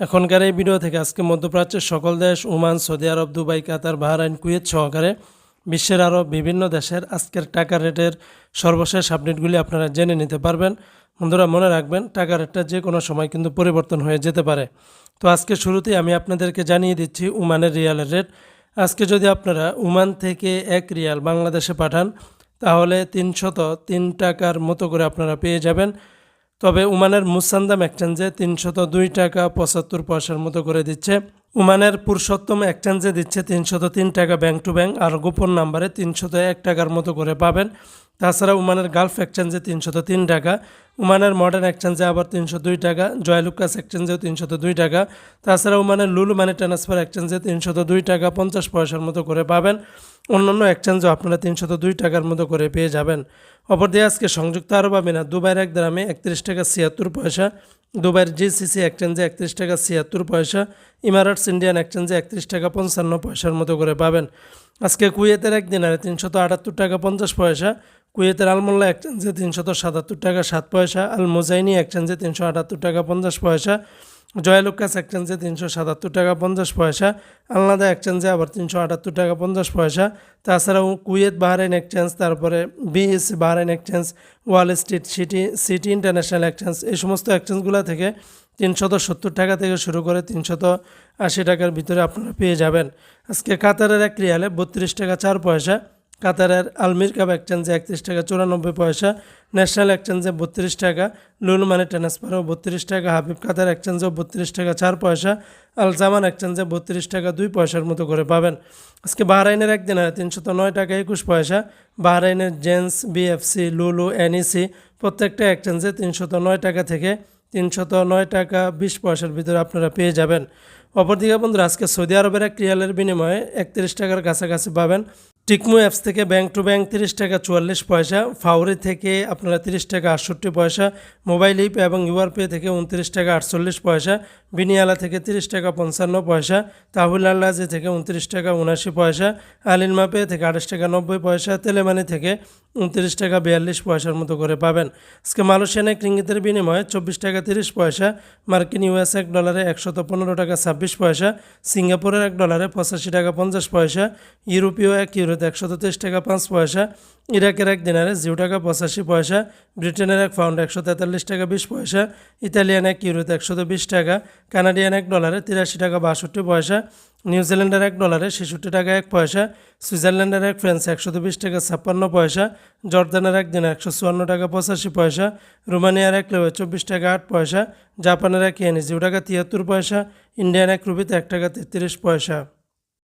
এখনকার এই ভিডিও থেকে আজকে মধ্যপ্রাচ্যের সকল দেশ, ওমান, সৌদি আরব, দুবাই, কাতার, বাহরাইন, কুয়েত সহকারে বিশ্বের আরও বিভিন্ন দেশের আজকের টাকা রেটের সর্বশেষ আপডেটগুলি আপনারা জেনে নিতে পারবেন। বন্ধুরা, মনে রাখবেন, টাকা রেটটা যে কোনো সময় কিন্তু পরিবর্তন হয়ে যেতে পারে। তো আজকে শুরুতেই আমি আপনাদেরকে জানিয়ে দিচ্ছি ওমানের রিয়ালের রেট। আজকে যদি আপনারা ওমান থেকে এক রিয়াল বাংলাদেশে পাঠান, তাহলে তিনশত তিন টাকার মতো করে আপনারা পেয়ে যাবেন। তবে উমানের মুসান্দাম এক্সচেঞ্জে তিনশত দুই টাকা পঁচাত্তর পয়সার মতো করে দিচ্ছে। উমানের পুরুষোত্তম এক্সচেঞ্জে দিচ্ছে তিনশত তিন টাকা ব্যাংক টু ব্যাংক আর গোপন নাম্বারে তিনশত এক টাকার মতো করে পাবেন। তাছাড়া উমানের গালফ এক্সচেঞ্জে তিনশত তিন টাকা, উমানের মডার্ন এক্সচেঞ্জে আবার তিনশো দুই টাকা, জয়লুকাস এক্সচেঞ্জেও তিনশত দুই টাকা। তাছাড়া উমানের লুলু মানি ট্রান্সফার এক্সচেঞ্জে তিনশত দুই টাকা পঞ্চাশ পয়সার মতো করে পাবেন। অন্যান্য এক্সচেঞ্জও আপনারা তিনশত দুই টাকার মতো করে পেয়ে যাবেন। অপরদিকে আজকে সংযুক্ত আরব আমিরাত, দুবাইয়ের এক দামে একত্রিশ টাকা ছিয়াত্তর পয়সা, দুবাইয়ের জিসিসি এক্সচেঞ্জে একত্রিশ টাকা ছিয়াত্তর পয়সা, ইমারাটস ইন্ডিয়ান এক্সচেঞ্জে একত্রিশ টাকা পঞ্চান্ন পয়সার মতো করে পাবেন। আজকে কুয়েতের এক দিনারে তিনশত আটাত্তর টাকা পঞ্চাশ পয়সা, কুয়েতের আলমোল্লা এক্সচেঞ্জে তিনশত সাতাত্তর টাকা সাত পয়সা আল মোজাইনি এক্সচেঞ্জে তিনশো আটাত্তর টাকা পঞ্চাশ পয়সা জয়লুকাস এক্সচেঞ্জে তিনশো সাতাত্তর টাকা পঞ্চাশ পয়সা, আলনাদা এক্সচেঞ্জে আবার তিনশো আটাত্তর টাকা পঞ্চাশ পয়সা। তাছাড়াও কুয়েত বাহরাইন এক্সচেঞ্জ তারপরে BSC Bahrain exchange Wall Street City City International exchange এই সমস্ত এক্সচেঞ্জগুলো থেকে তিনশত সত্তর টাকা থেকে শুরু করে তিনশত আশি টাকার ভিতরে আপনারা পেয়ে যাবেন। আজকে কাতারের এক রিয়ালে বত্রিশ টাকা চার পয়সা কাতারের আলমির কাপ এক্সচেঞ্জে একত্রিশ টাকা, চুরানব্বই পয়সা, ন্যাশনাল এক্সচেঞ্জে বত্রিশ টাকা লুন মানি ট্রান্সফারও বত্রিশ টাকা, হাবিব কাতার এক্সচেঞ্জেও বত্রিশ টাকা, চার পয়সা, আল জামান এক্সচেঞ্জে বত্রিশ টাকা, দুই পয়সার মতো করে পাবেন। আজকে বাহরাইনের একদিন হয়, তিনশত নয় টাকা একুশ পয়সা। বাহরাইনের জেন্স বিএফসি, লুলু, এনইসি, প্রত্যেকটা এক্সচেঞ্জে তিনশত নয় টাকা থেকে তিনশত নয় টাকা বিশ পয়সার ভিতরে আপনারা পেয়ে যাবেন। অপরদিকে বন্ধুরা, আজকে সৌদি আরবের এক রিয়ালের বিনিময়ে একত্রিশ টাকার কাছাকাছি পাবেন। টিকমু অ্যাপস থেকে ব্যাংক টু ব্যাংক তিরিশ টাকা চুয়াল্লিশ পয়সা, ফাউরি থেকে আপনারা তিরিশ টাকা আটষট্টি পয়সা, মোবাইল ইপ এবং ইউআর পে থেকে উনত্রিশ টাকা আটচল্লিশ পয়সা, বিনিয়ালা থেকে তিরিশ টাকা পঞ্চান্ন পয়সা, তাহুল আল্লাজি থেকে উনত্রিশ টাকা উনাশি পয়সা আলিনমা পে থেকে আঠাশ টাকা নব্বই পয়সা, তেলেমানি থেকে উনত্রিশ টাকা বিয়াল্লিশ পয়সার মতো করে পাবেন। আজকে মালয়েশিয়ান এক রিঙ্গিতের বিনিময়ে চব্বিশ টাকা তিরিশ পয়সা, মার্কিন ইউএস এক ডলারে একশত পনেরো টাকা ছাব্বিশ পয়সা, সিঙ্গাপুরের এক ডলারে পঁচাশি টাকা পঞ্চাশ পয়সা, ইউরোপীয় এক ইউরোতে একশত তেইশ টাকা পাঁচ পয়সা, ইরাকের এক দিনারে জিরো টাকা পঁচাশি পয়সা, ব্রিটেনের এক পাউন্ড একশো তেতাল্লিশ টাকা বিশ পয়সা, ইতালিয়ান এক ইউরোতে একশত বিশ টাকা, কানাডিয়ান এক ডলারে তিরাশি টাকা বাষট্টি পয়সা, নিউজিল্যান্ডের এক ডলারে ছেষট্টি টাকা এক পয়সা, সুইজারল্যান্ডের এক ফ্রান্স একশত বিশ টাকা ছাপ্পান্ন পয়সা, জর্দানের এক দিনে একশো চুয়ান্ন টাকা পঁচাশি পয়সা, রোমানিয়ার এক লেবে চব্বিশ টাকা আট পয়সা, জাপানের এক ইয়েনি জিরো টাকা তিয়াত্তর পয়সা, ইন্ডিয়ান এক রুপিতে এক টাকা তেত্রিশ পয়সা।